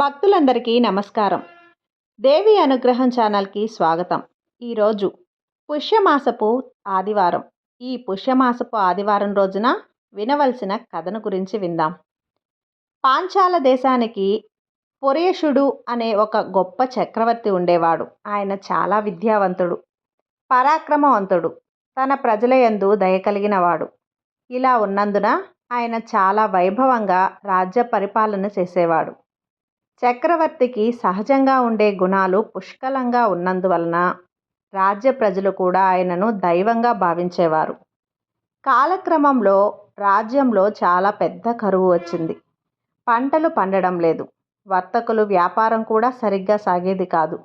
భక్తులందరికీ నమస్కారం. దేవి అనుగ్రహం ఛానల్కి స్వాగతం. ఈరోజు పుష్యమాసపు ఆదివారం. ఈ పుష్యమాసపు ఆదివారం రోజున వినవలసిన కథను గురించి విందాం. పాంచాల దేశానికి పురేషుడు అనే ఒక గొప్ప చక్రవర్తి ఉండేవాడు. ఆయన చాలా విద్యావంతుడు పరాక్రమవంతుడు తన ప్రజల యందు దయ కలిగినవాడు. ఇలా ఉన్నందున ఆయన చాలా వైభవంగా రాజ్య పరిపాలన చేసేవాడు. చక్రవర్తికి సహజంగా ఉండే గుణాలు పుష్కలంగా ఉన్నందువలన రాజ్య ప్రజలు కూడా ఆయనను దైవంగా భావించేవారు. కాలక్రమంలో రాజ్యంలో చాలా పెద్ద కరువు వచ్చింది. పంటలు పండడం లేదు. వర్తకులు వ్యాపారం కూడా సరిగ్గా సాగేది కాదు.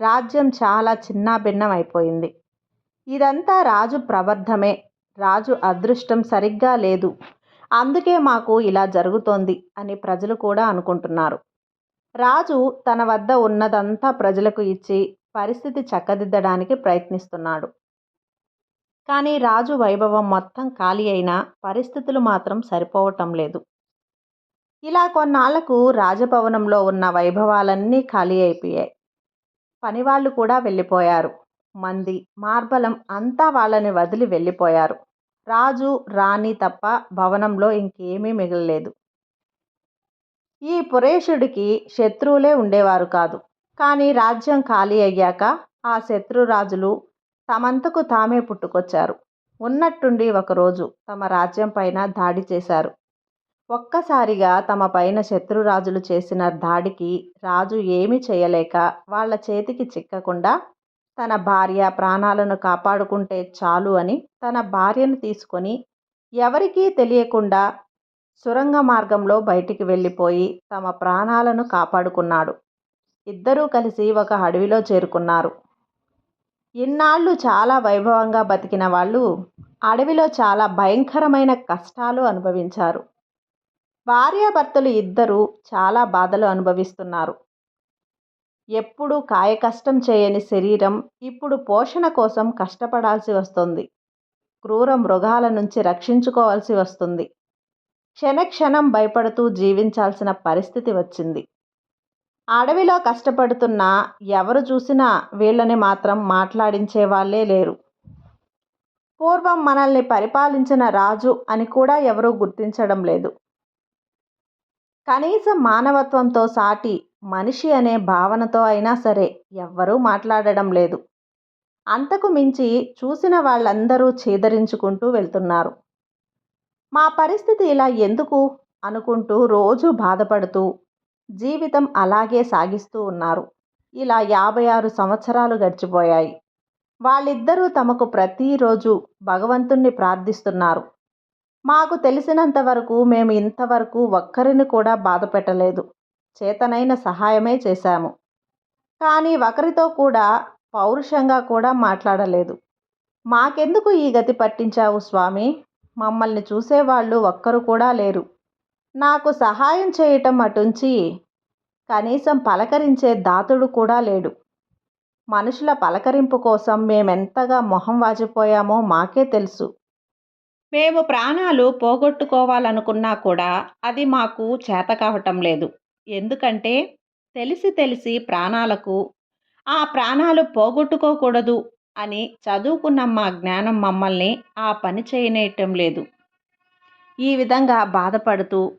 రాజ్యం చాలా చిన్నాభిన్నం అయిపోయింది. ఇదంతా రాజు ప్రబద్ధమే రాజు అదృష్టం సరిగ్గా లేదు. అందుకే మాకు ఇలా జరుగుతోంది అని ప్రజలు కూడా అనుకుంటున్నారు. రాజు తన వద్ద ఉన్నదంతా ప్రజలకు ఇచ్చి పరిస్థితి చక్కదిద్దడానికి ప్రయత్నిస్తున్నాడు. కానీ రాజు వైభవం మొత్తం ఖాళీ అయినా పరిస్థితులు మాత్రం సరిపోవటం లేదు. ఇలా కొన్నాళ్ళకు రాజభవనంలో ఉన్న వైభవాలన్నీ ఖాళీ అయిపోయాయి. పనివాళ్ళు కూడా వెళ్ళిపోయారు. మంది మార్బలం అంతా వాళ్ళని వదిలి వెళ్ళిపోయారు. రాజు రాణి తప్ప భవనంలో ఇంకేమీ మిగలలేదు. ఈ పురేషుడికి శత్రువులే ఉండేవారు కాదు. కానీ రాజ్యం ఖాళీ అయ్యాక ఆ శత్రురాజులు తమంతకు తామే పుట్టుకొచ్చారు. ఉన్నట్టుండి ఒకరోజు తమ రాజ్యం పైన దాడి చేశారు. ఒక్కసారిగా తమ పైన శత్రురాజులు చేసిన దాడికి రాజు ఏమీ చేయలేక వాళ్ళ చేతికి చిక్కకుండా తన భార్య ప్రాణాలను కాపాడుకుంటే చాలు అని తన భార్యను తీసుకొని ఎవరికీ తెలియకుండా సొరంగ మార్గంలో బయటికి వెళ్ళిపోయి తమ ప్రాణాలను కాపాడుకున్నాడు. ఇద్దరూ కలిసి ఒక అడవిలో చేరుకున్నారు. ఇన్నాళ్ళు చాలా వైభవంగా బతికిన వాళ్ళు అడవిలో చాలా భయంకరమైన కష్టాలు అనుభవించారు. భార్యాభర్తలు ఇద్దరూ చాలా బాధలు అనుభవిస్తున్నారు. ఎప్పుడూ కాయ కష్టం చేయని శరీరం ఇప్పుడు పోషణ కోసం కష్టపడాల్సి వస్తుంది. క్రూర మృగాల నుంచి రక్షించుకోవాల్సి వస్తుంది. క్షణక్షణం భయపడుతూ జీవించాల్సిన పరిస్థితి వచ్చింది. అడవిలో కష్టపడుతున్న ఎవరు చూసినా వీళ్ళని మాత్రం మాట్లాడించే వాళ్ళే లేరు. పూర్వం మనల్ని పరిపాలించిన రాజు అని కూడా ఎవరూ గుర్తించడం లేదు. కనీసం మానవత్వంతో సాటి మనిషి అనే భావనతో అయినా సరే ఎవ్వరూ మాట్లాడడం లేదు. అంతకు మించి చూసిన వాళ్ళందరూ చీదరించుకుంటూ వెళ్తున్నారు. మా పరిస్థితి ఇలా ఎందుకు? అనుకుంటూ రోజు బాధపడుతూ జీవితం అలాగే సాగిస్తూ ఉన్నారు. ఇలా యాభై ఆరు సంవత్సరాలు గడిచిపోయాయి. వాళ్ళిద్దరూ తమకు ప్రతిరోజు భగవంతుణ్ణి ప్రార్థిస్తున్నారు. మాకు తెలిసినంత వరకు మేము ఇంతవరకు ఒక్కరిని కూడా బాధ పెట్టలేదు. చేతనైన సహాయమే చేశాము. కానీ ఒకరితో కూడా పౌరుషంగా కూడా మాట్లాడలేదు. మాకెందుకు ఈ గతి పట్టించావు స్వామి? మమ్మల్ని చూసేవాళ్ళు ఒక్కరు కూడా లేరు. నాకు సహాయం చేయటం అటుంచి కనీసం పలకరించే దాతుడు కూడా లేడు. మనుషుల పలకరింపు కోసం మేమెంతగా మొహం వాచిపోయామో మాకే తెలుసు. మేము ప్రాణాలు పోగొట్టుకోవాలనుకున్నా కూడా అది మాకు చేత కావటం లేదు. ఎందుకంటే తెలిసి తెలిసి ప్రాణాలకు ఆ ప్రాణాలు పోగొట్టుకోకూడదు. అని చదువుకున్న మా జ్ఞానం మమ్మల్ని ఆ పని చేయనేయటం లేదు. ఈ విధంగా బాధపడుతూ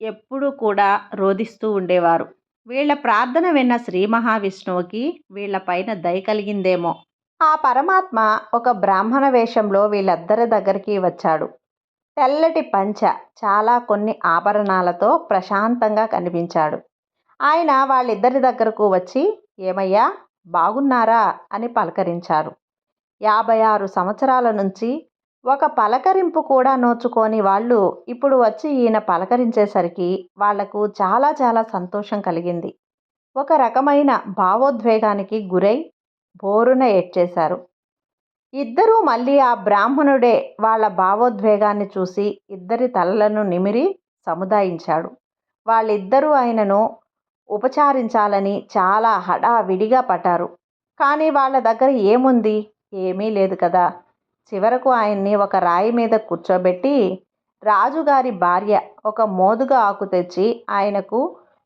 ఎప్పుడూ కూడా రోధిస్తూ ఉండేవారు. వీళ్ళ ప్రార్థన విన్న శ్రీ మహావిష్ణువుకి వీళ్ళపైన దయ కలిగిందేమో. ఆ పరమాత్మ ఒక బ్రాహ్మణ వేషంలో వీళ్ళద్దరి దగ్గరికి వచ్చాడు. తెల్లటి పంచ చాలా కొన్ని ఆభరణాలతో ప్రశాంతంగా కనిపించాడు. ఆయన వాళ్ళిద్దరి దగ్గరకు వచ్చి ఏమయ్యా బాగున్నారా? అని పలకరించారు. యాభై ఆరు సంవత్సరాల నుంచి ఒక పలకరింపు కూడా నోచుకోని వాళ్ళు ఇప్పుడు వచ్చి ఈయన పలకరించేసరికి వాళ్ళకు చాలా చాలా సంతోషం కలిగింది. ఒక రకమైన భావోద్వేగానికి గురై బోరున ఏడ్చేశారు. ఇద్దరూ మళ్ళీ ఆ బ్రాహ్మణుడే వాళ్ళ భావోద్వేగాన్ని చూసి ఇద్దరి తలలను నిమిరి సముదాయించాడు. వాళ్ళిద్దరూ ఆయనను ఉపచారించాలని చాలా హడావిడిగా పట్టారు కానీ వాళ్ళ దగ్గర ఏముంది? ఏమీ లేదు కదా. చివరకు ఆయన్ని ఒక రాయి మీద కూర్చోబెట్టి రాజుగారి భార్య ఒక మోదుగా ఆకు తెచ్చి ఆయనకు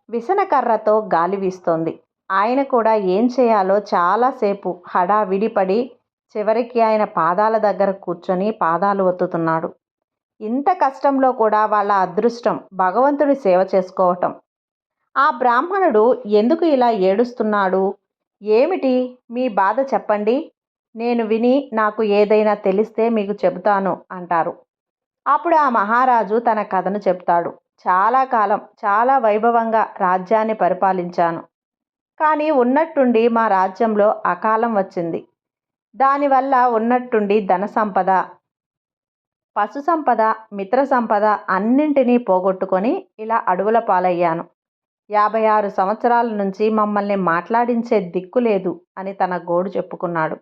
విసనకర్రతో గాలి వీస్తోంది. ఆయన కూడా ఏం చేయాలో చాలాసేపు హడావిడిపడి చివరికి ఆయన పాదాల దగ్గర కూర్చొని పాదాలు ఒత్తుతున్నాడు. ఇంత కష్టంలో కూడా వాళ్ళ అదృష్టం భగవంతుడి సేవ చేసుకోవటం ఆ బ్రాహ్మణుడు ఎందుకు ఇలా ఏడుస్తున్నాడు? ఏమిటి? మీ బాధ చెప్పండి. నేను విని నాకు ఏదైనా తెలిస్తే మీకు చెబుతాను అంటారు. అప్పుడు ఆ మహారాజు తన కథను చెప్తాడు. చాలా కాలం చాలా వైభవంగా రాజ్యాన్ని పరిపాలించాను. కానీ ఉన్నట్టుండి మా రాజ్యంలో అకాలం వచ్చింది. దానివల్ల ఉన్నట్టుండి ధన సంపద పశు సంపద మిత్ర సంపద అన్నింటినీ పోగొట్టుకొని ఇలా అడవుల పాలయ్యాను. యాభై ఆరు సంవత్సరాల నుంచి మమ్మల్ని మాట్లాడించే దిక్కు లేదు అని తన గోడు చెప్పుకున్నాడు.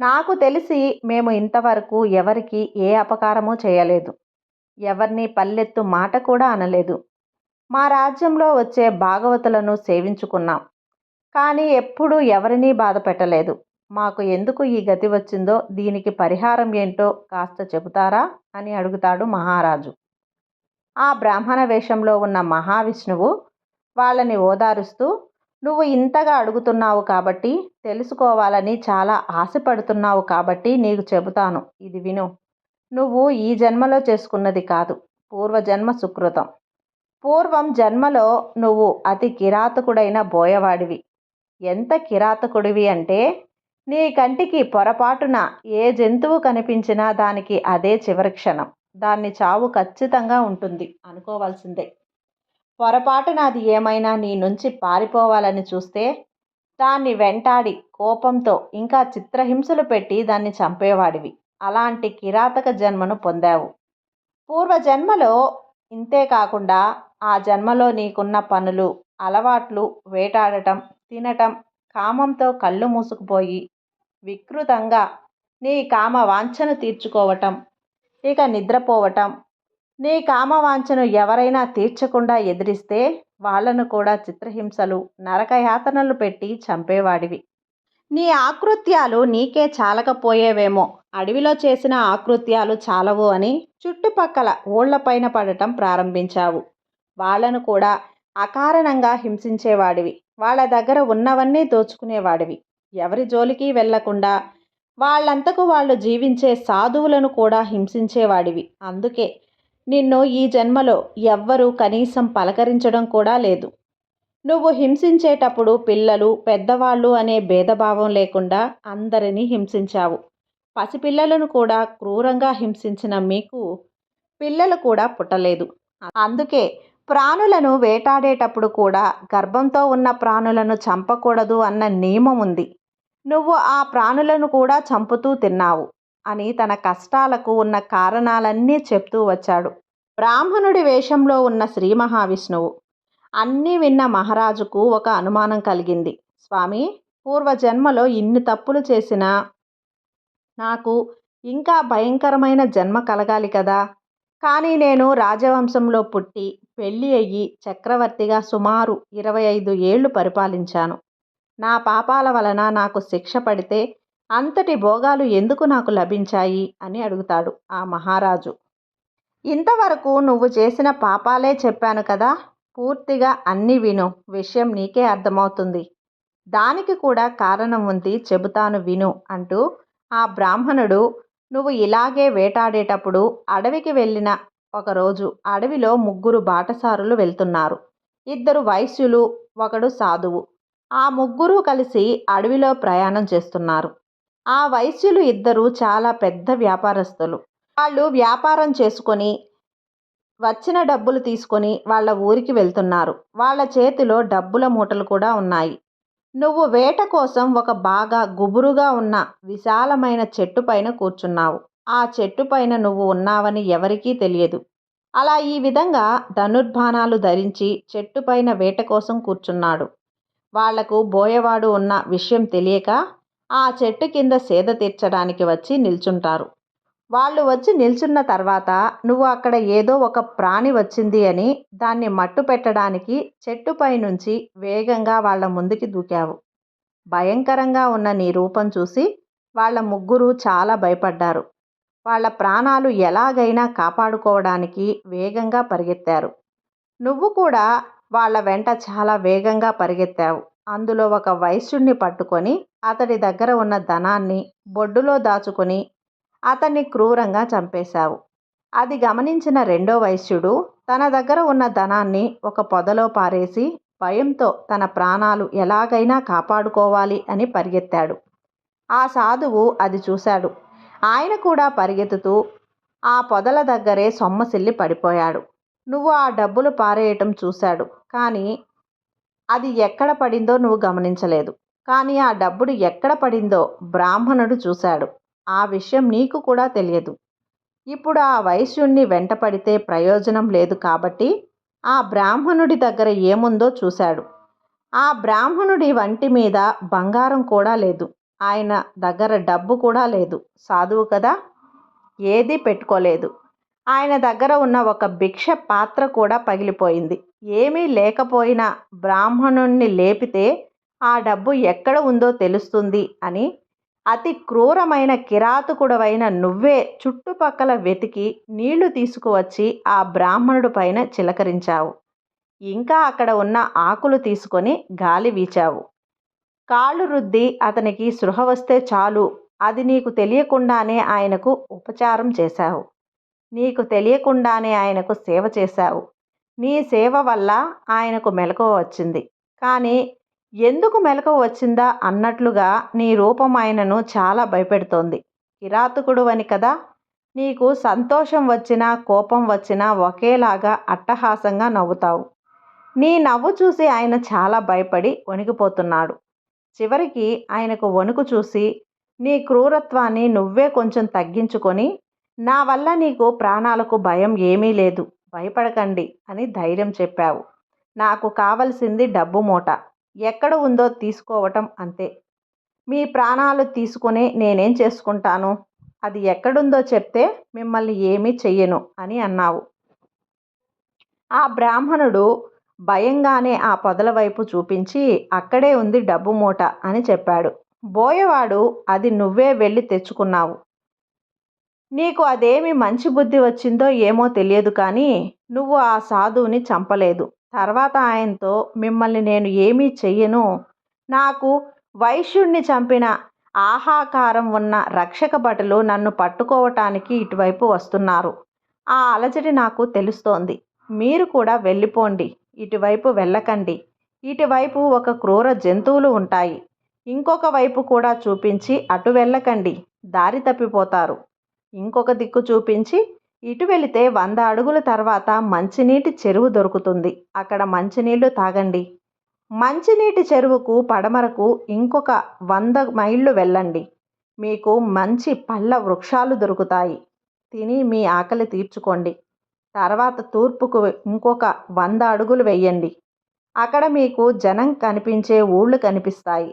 నాకు తెలిసి మేము ఇంతవరకు ఎవరికి ఏ అపకారమూ చేయలేదు. ఎవరిని పల్లెత్తు మాట కూడా అనలేదు. మా రాజ్యంలో వచ్చే భాగవతులను సేవించుకున్నాం. కానీ ఎప్పుడూ ఎవరినీ బాధ పెట్టలేదు. మాకు ఎందుకు ఈ గతి వచ్చిందో దీనికి పరిహారం ఏంటో కాస్త చెబుతారా? అని అడుగుతాడు మహారాజు. ఆ బ్రాహ్మణ వేషంలో ఉన్న మహావిష్ణువు వాళ్ళని ఓదారుస్తూ నువ్వు ఇంతగా అడుగుతున్నావు కాబట్టి తెలుసుకోవాలని చాలా ఆశపడుతున్నావు కాబట్టి నీకు చెబుతాను. ఇది విను. నువ్వు ఈ జన్మలో చేసుకున్నది కాదు. పూర్వజన్మ సుకృతం. పూర్వం జన్మలో నువ్వు అతి కిరాతకుడైన బోయవాడివి. ఎంత కిరాతకుడివి అంటే నీ కంటికి పొరపాటున ఏ జంతువు కనిపించినా దానికి అదే చివరి క్షణం. దాన్ని చావు ఖచ్చితంగా ఉంటుంది. అనుకోవాల్సిందే. పొరపాటు నాది ఏమైనా నీ నుంచి పారిపోవాలని చూస్తే దాన్ని వెంటాడి కోపంతో ఇంకా చిత్రహింసలు పెట్టి దాన్ని చంపేవాడివి. అలాంటి కిరాతక జన్మను పొందావు. పూర్వజన్మలో ఇంతే కాకుండా ఆ జన్మలో నీకున్న పనులు అలవాట్లు వేటాడటం తినటం కామంతో కళ్ళు మూసుకుపోయి వికృతంగా నీ కామ వాంఛను తీర్చుకోవటం ఇక నిద్రపోవటం నీ కామవాంఛను ఎవరైనా తీర్చకుండా ఎదిరిస్తే వాళ్ళను కూడా చిత్రహింసలు నరకయాతనలు పెట్టి చంపేవాడివి. నీ ఆకృత్యాలు నీకే చాలకపోయేవేమో అడవిలో చేసిన ఆకృత్యాలు చాలవు అని చుట్టుపక్కల ఊళ్ళపైన పడటం ప్రారంభించావు. వాళ్ళను కూడా అకారణంగా హింసించేవాడివి. వాళ్ళ దగ్గర ఉన్నవన్నీ దోచుకునేవాడివి. ఎవరి జోలికి వెళ్ళకుండా వాళ్ళంతకు వాళ్ళు జీవించే సాధువులను కూడా హింసించేవాడివి. అందుకే నిన్ను ఈ జన్మలో ఎవ్వరూ కనీసం పలకరించడం కూడా లేదు. నువ్వు హింసించేటప్పుడు పిల్లలు పెద్దవాళ్ళు అనే భేదభావం లేకుండా అందరినీ హింసించావు. పసిపిల్లలను కూడా క్రూరంగా హింసించిన మీకు పిల్లలు కూడా పుట్టలేదు. అందుకే ప్రాణులను వేటాడేటప్పుడు కూడా గర్భంతో ఉన్న ప్రాణులను చంపకూడదు అన్న నియమం ఉంది నువ్వు ఆ ప్రాణులను కూడా చంపుతూ తిన్నావు. అని తన కష్టాలకు ఉన్న కారణాలన్నీ చెప్తూ వచ్చాడు. బ్రాహ్మణుడి వేషంలో ఉన్న శ్రీ మహావిష్ణువు. అన్నీ విన్న మహారాజుకు ఒక అనుమానం కలిగింది. స్వామి పూర్వజన్మలో ఇన్ని తప్పులు చేసినా నాకు ఇంకా భయంకరమైన జన్మ కలగాలి కదా. కానీ నేను రాజవంశంలో పుట్టి పెళ్ళి అయ్యి చక్రవర్తిగా సుమారు ఇరవై ఐదు ఏళ్ళు పరిపాలించాను. నా పాపాల వలన నాకు శిక్ష పడితే అంతటి భోగాలు ఎందుకు నాకు లభించాయి? అని అడుగుతాడు ఆ మహారాజు. ఇంతవరకు నువ్వు చేసిన పాపాలే చెప్పాను కదా. పూర్తిగా అన్ని విను. విషయం నీకే అర్థమవుతుంది. దానికి కూడా కారణం ఉంది చెబుతాను విను అంటూ ఆ బ్రాహ్మణుడు నువ్వు ఇలాగే వేటాడేటప్పుడు అడవికి వెళ్ళిన ఒకరోజు అడవిలో ముగ్గురు బాటసారులు వెళ్తున్నారు. ఇద్దరు వైశ్యులు ఒకడు సాధువు. ఆ ముగ్గురు కలిసి అడవిలో ప్రయాణం చేస్తున్నారు. ఆ వైశ్యులు ఇద్దరు చాలా పెద్ద వ్యాపారస్తులు. వాళ్ళు వ్యాపారం చేసుకొని వచ్చిన డబ్బులు తీసుకొని వాళ్ళ ఊరికి వెళ్తున్నారు. వాళ్ళ చేతిలో డబ్బుల మూటలు కూడా ఉన్నాయి. నువ్వు వేట కోసం ఒక బాగా గుబురుగా ఉన్న విశాలమైన చెట్టు పైన కూర్చున్నావు. ఆ చెట్టు పైన నువ్వు ఉన్నావని ఎవరికీ తెలియదు. అలా ఈ విధంగా ధనుర్బాణాలు ధరించి చెట్టు పైన వేట కోసం కూర్చున్నాడు. వాళ్ళకు బోయవాడు ఉన్న విషయం తెలియక ఆ చెట్టు కింద సేద తీర్చడానికి వచ్చి నిల్చుంటారు. వాళ్ళు వచ్చి నిల్చున్న తర్వాత నువ్వు అక్కడ ఏదో ఒక ప్రాణి వచ్చింది అని దాన్ని మట్టు పెట్టడానికి చెట్టుపై నుంచి వేగంగా వాళ్ళ ముందుకి దూకావు. భయంకరంగా ఉన్న నీ రూపం చూసి వాళ్ళ ముగ్గురు చాలా భయపడ్డారు. వాళ్ళ ప్రాణాలు ఎలాగైనా కాపాడుకోవడానికి వేగంగా పరిగెత్తారు. నువ్వు కూడా వాళ్ళ వెంట చాలా వేగంగా పరిగెత్తావు. అందులో ఒక వైశ్యుణ్ణి పట్టుకొని అతడి దగ్గర ఉన్న ధనాన్ని బొడ్డులో దాచుకొని అతన్ని క్రూరంగా చంపేశావు. అది గమనించిన రెండో వైశ్యుడు తన దగ్గర ఉన్న ధనాన్ని ఒక పొదలో పారేసి భయంతో తన ప్రాణాలు ఎలాగైనా కాపాడుకోవాలి అని పరిగెత్తాడు. ఆ సాధువు అది చూశాడు. ఆయన కూడా పరిగెత్తుతూ ఆ పొదల దగ్గరే సొమ్మసిల్లి పడిపోయాడు. నువ్వు ఆ డబ్బులు పారేయటం చూశాడు. కానీ అది ఎక్కడ పడిందో నువ్వు గమనించలేదు. కానీ ఆ డబ్బుడు ఎక్కడ పడిందో బ్రాహ్మణుడు చూశాడు. ఆ విషయం నీకు కూడా తెలియదు. ఇప్పుడు ఆ వైశ్యుణ్ణి వెంటపడితే ప్రయోజనం లేదు కాబట్టి ఆ బ్రాహ్మణుడి దగ్గర ఏముందో చూశాడు. ఆ బ్రాహ్మణుడి వంటి మీద బంగారం కూడా లేదు. ఆయన దగ్గర డబ్బు కూడా లేదు. సాధువు కదా? ఏదీ పెట్టుకోలేదు. ఆయన దగ్గర ఉన్న ఒక భిక్ష పాత్ర కూడా పగిలిపోయింది. ఏమీ లేకపోయినా బ్రాహ్మణుణ్ణి లేపితే ఆ డబ్బు ఎక్కడ ఉందో తెలుస్తుంది అని అతి క్రూరమైన కిరాతకుడవైన నువ్వే చుట్టుపక్కల వెతికి నీళ్ళు తీసుకువచ్చి ఆ బ్రాహ్మణుడి పైన చిలకరించావు. ఇంకా అక్కడ ఉన్న ఆకులు తీసుకొని గాలి వీచావు. కాళ్ళు రుద్ది అతనికి సృహ వస్తే చాలు అది నీకు తెలియకుండానే ఆయనకు ఉపచారం చేశావు. నీకు తెలియకుండానే ఆయనకు సేవ చేశావు. నీ సేవ వల్ల ఆయనకు మెలకువ వచ్చింది. కానీ ఎందుకు మెలకువ వచ్చిందా అన్నట్లుగా నీ రూపం ఆయనను చాలా భయపెడుతోంది. కిరాతకుడు అని కదా! నీకు సంతోషం వచ్చినా కోపం వచ్చినా ఒకేలాగా అట్టహాసంగా నవ్వుతావు. నీ నవ్వు చూసి ఆయన చాలా భయపడి వణికిపోతున్నాడు. చివరికి ఆయనకు వణుకు చూసి నీ క్రూరత్వాన్ని నువ్వే కొంచెం తగ్గించుకొని నా వల్ల నీకు ప్రాణాలకు భయం ఏమీ లేదు. భయపడకండి అని ధైర్యం చెప్పావు. నాకు కావలసింది డబ్బు మూట. ఎక్కడ ఉందో తీసుకోవటం అంతే. మీ ప్రాణాలు తీసుకునే నేనేం చేసుకుంటాను? అది ఎక్కడుందో చెప్తే మిమ్మల్ని ఏమీ చెయ్యను అని అన్నావు. ఆ బ్రాహ్మణుడు భయంగానే ఆ పొదల వైపు చూపించి అక్కడే ఉంది డబ్బు మూట అని చెప్పాడు. బోయవాడు అది నువ్వే వెళ్ళి తెచ్చుకున్నావు. నీకు అదేమి మంచి బుద్ధి వచ్చిందో ఏమో తెలియదు కానీ నువ్వు ఆ సాధువుని చంపలేదు. తర్వాత ఆయనతో మిమ్మల్ని నేను ఏమీ చెయ్యను. నాకు వైశ్యుణ్ణి చంపిన ఆహాకారం ఉన్న రక్షక భటులు నన్ను పట్టుకోవటానికి ఇటువైపు వస్తున్నారు. ఆ అలజడి నాకు తెలుస్తోంది. మీరు కూడా వెళ్ళిపోండి. ఇటువైపు వెళ్ళకండి. ఇటువైపు ఒక క్రూర జంతువులు ఉంటాయి. ఇంకొక వైపు కూడా చూపించి అటు వెళ్ళకండి. దారి తప్పిపోతారు. ఇంకొక దిక్కు చూపించి ఇటు వెళితే వంద అడుగుల తర్వాత మంచినీటి చెరువు దొరుకుతుంది. అక్కడ మంచినీళ్ళు తాగండి. మంచినీటి చెరువుకు పడమరకు ఇంకొక వంద మైళ్ళు వెళ్ళండి. మీకు మంచి పళ్ళ వృక్షాలు దొరుకుతాయి. తిని మీ ఆకలి తీర్చుకోండి. తర్వాత తూర్పుకు ఇంకొక వంద అడుగులు వెయ్యండి అక్కడ మీకు జనం కనిపించే ఊళ్ళు కనిపిస్తాయి.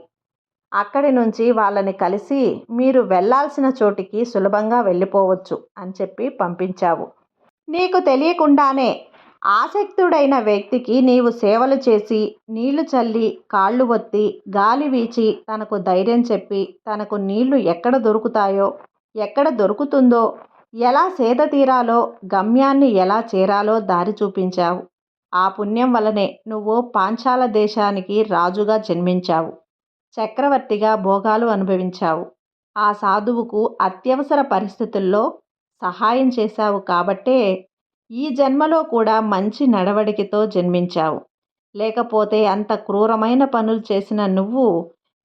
అక్కడి నుంచి వాళ్ళని కలిసి మీరు వెళ్ళాల్సిన చోటికి సులభంగా వెళ్ళిపోవచ్చు అని చెప్పి పంపించావు. నీకు తెలియకుండానే ఆసక్తుడైన వ్యక్తికి నీవు సేవలు చేసి నీళ్ళు చల్లి కాళ్ళు ఒత్తి గాలి వీచి తనకు ధైర్యం చెప్పి తనకు నీళ్ళు ఎక్కడ దొరుకుతాయో ఎక్కడ దొరుకుతుందో ఎలా సేద తీరాలో గమ్యాన్ని ఎలా చేరాలో దారి చూపించావు. ఆ పుణ్యం వలనే నువ్వు పాంచాల దేశానికి రాజుగా జన్మించావు. చక్రవర్తిగా భోగాలు అనుభవించావు. ఆ సాధువుకు అత్యవసర పరిస్థితుల్లో సహాయం చేశావు కాబట్టే ఈ జన్మలో కూడా మంచి నడవడికతో జన్మించావు. లేకపోతే అంత క్రూరమైన పనులు చేసిన నువ్వు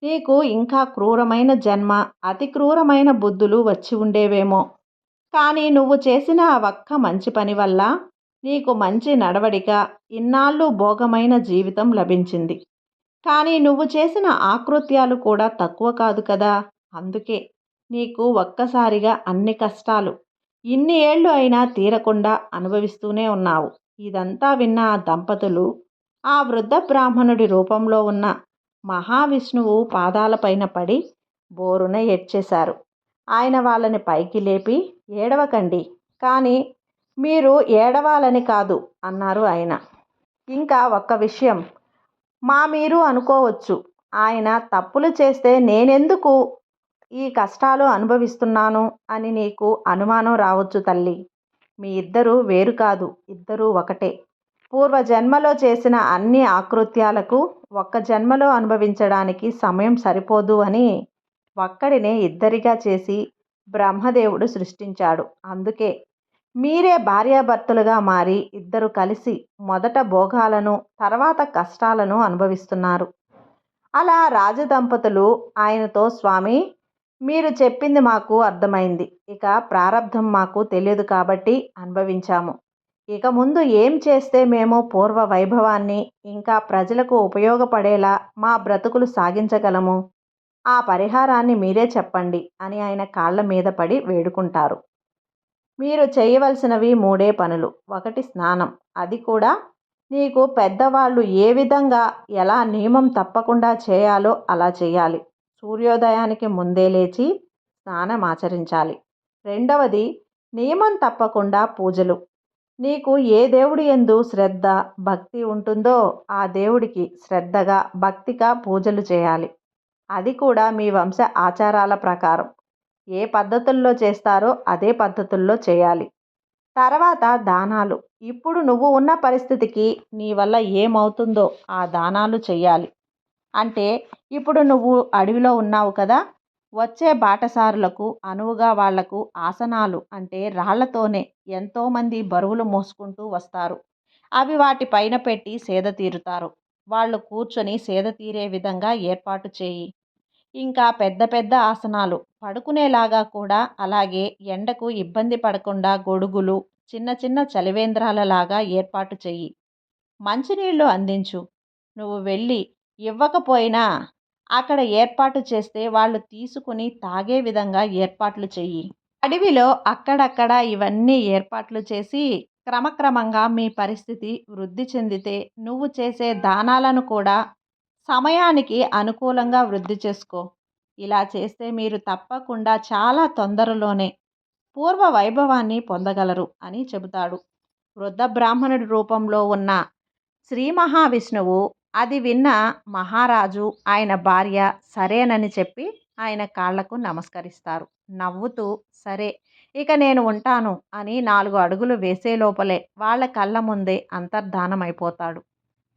నీకు ఇంకా క్రూరమైన జన్మ అతి క్రూరమైన బుద్ధులు వచ్చి ఉండేవేమో. కానీ నువ్వు చేసిన ఆ ఒక్క మంచి పని వల్ల నీకు మంచి నడవడిక ఇన్నాళ్ళు భోగమైన జీవితం లభించింది. కానీ నువ్వు చేసిన ఆకృత్యాలు కూడా తక్కువ కాదు కదా. అందుకే నీకు ఒక్కసారిగా అన్ని కష్టాలు ఇన్ని ఏళ్ళు అయినా తీరకుండా అనుభవిస్తూనే ఉన్నావు. ఇదంతా విన్న ఆ దంపతులు ఆ వృద్ధ బ్రాహ్మణుడి రూపంలో ఉన్న మహావిష్ణువు పాదాలపైన పడి బోరున ఏడ్చేశారు. ఆయన వాళ్ళని పైకి లేపి ఏడవకండి కానీ మీరు ఏడవాలని కాదు అన్నారు ఆయన. ఇంకా ఒక్క విషయం మా మీరు అనుకోవచ్చు. ఆయన తప్పులు చేస్తే నేనెందుకు ఈ కష్టాలు అనుభవిస్తున్నాను అని నీకు అనుమానం రావచ్చు తల్లి. మీ ఇద్దరు వేరు కాదు ఇద్దరూ ఒకటే. పూర్వ జన్మలో చేసిన అన్ని ఆకృత్యాలకు ఒక్క జన్మలో అనుభవించడానికి సమయం సరిపోదు అని ఒక్కడినే ఇద్దరిగా చేసి బ్రహ్మదేవుడు సృష్టించాడు. అందుకే మీరే భార్యాభర్తలుగా మారి ఇద్దరు కలిసి మొదట భోగాలను తర్వాత కష్టాలను అనుభవిస్తున్నారు. అలా రాజదంపతులు ఆయనతో స్వామి మీరు చెప్పింది మాకు అర్థమైంది. ఇక ప్రారంధం మాకు తెలియదు కాబట్టి అనుభవించాము. ఇక ముందు ఏం చేస్తే మేము పూర్వ వైభవాన్ని ఇంకా ప్రజలకు ఉపయోగపడేలా మా బ్రతుకులు సాగించగలము? ఆ పరిహారాన్ని మీరే చెప్పండి అని ఆయన కాళ్ళ మీద పడి వేడుకుంటారు. మీరు చేయవలసినవి మూడే పనులు. ఒకటి స్నానం. అది కూడా నీకు పెద్దవాళ్ళు ఏ విధంగా ఎలా నియమం తప్పకుండా చేయాలో అలా చేయాలి. సూర్యోదయానికి ముందే లేచి స్నానం ఆచరించాలి. రెండవది నియమం తప్పకుండా పూజలు. నీకు ఏ దేవుడి ఎందు శ్రద్ధ భక్తి ఉంటుందో ఆ దేవుడికి శ్రద్ధగా భక్తిగా పూజలు చేయాలి. అది కూడా మీ వంశ ఆచారాల ప్రకారం. ఏ పద్ధతుల్లో చేస్తారో అదే పద్ధతుల్లో చేయాలి. తర్వాత దానాలు. ఇప్పుడు నువ్వు ఉన్న పరిస్థితికి నీ వల్ల ఏమవుతుందో ఆ దానాలు చేయాలి అంటే ఇప్పుడు నువ్వు అడవిలో ఉన్నావు కదా వచ్చే బాటసారులకు అనువుగా వాళ్ళకు ఆసనాలు అంటే రాళ్ళతోనే ఎంతోమంది బరువులు మోసుకుంటూ వస్తారు. అవి వాటి పైన పెట్టి సేద తీరుతారు. వాళ్ళు కూర్చొని సేద తీరే విధంగా ఏర్పాటు చేయి. ఇంకా పెద్ద పెద్ద ఆసనాలు పడుకునేలాగా కూడా అలాగే ఎండకు ఇబ్బంది పడకుండా గొడుగులు చిన్న చిన్న చలివేంద్రాలలాగా ఏర్పాటు చెయ్యి. మంచినీళ్ళు అందించు. నువ్వు వెళ్ళి ఇవ్వకపోయినా అక్కడ ఏర్పాటు చేస్తే వాళ్ళు తీసుకుని తాగే విధంగా ఏర్పాట్లు చెయ్యి. అడవిలో అక్కడక్కడ ఇవన్నీ ఏర్పాట్లు చేసి క్రమక్రమంగా మీ పరిస్థితి వృద్ధి చెందితే నువ్వు చేసే దానాలను కూడా సమయానికి అనుకూలంగా వృద్ధి చేసుకో. ఇలా చేస్తే మీరు తప్పకుండా చాలా తొందరలోనే పూర్వ వైభవాన్ని పొందగలరు అని చెబుతాడు. వృద్ధ బ్రాహ్మణుడి రూపంలో ఉన్న శ్రీ మహావిష్ణువు అది విన్న మహారాజు ఆయన భార్య సరేనని చెప్పి ఆయన కాళ్ళకు నమస్కరిస్తారు. నవ్వుతూ సరే ఇక నేను ఉంటాను అని నాలుగు అడుగులు వేసే లోపలే వాళ్ళ కళ్ళ ముందే అంతర్ధానమైపోతాడు.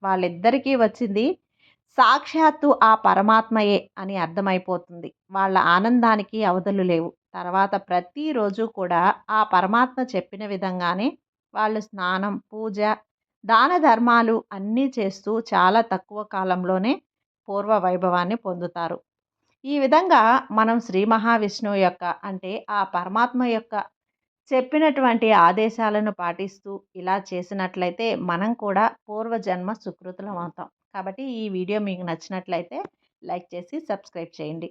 వాళ్ళిద్దరికీ వచ్చింది సాక్షాత్తు ఆ పరమాత్మయే అని అర్థమైపోతుంది. వాళ్ళ ఆనందానికి అవధులు లేవు. తర్వాత ప్రతిరోజు కూడా ఆ పరమాత్మ చెప్పిన విధంగానే వాళ్ళు స్నానం పూజ దాన ధర్మాలు అన్నీ చేస్తూ చాలా తక్కువ కాలంలోనే పూర్వ వైభవాన్ని పొందుతారు. ఈ విధంగా మనం శ్రీ మహావిష్ణువు యొక్క అంటే ఆ పరమాత్మ యొక్క చెప్పినటువంటి ఆదేశాలను పాటిస్తూ ఇలా చేసినట్లయితే మనం కూడా పూర్వజన్మ సుకృతులం అవుతాం. కాబట్టి ఈ వీడియో మీకు నచ్చినట్లయితే లైక్ చేసి సబ్స్క్రైబ్ చేయండి.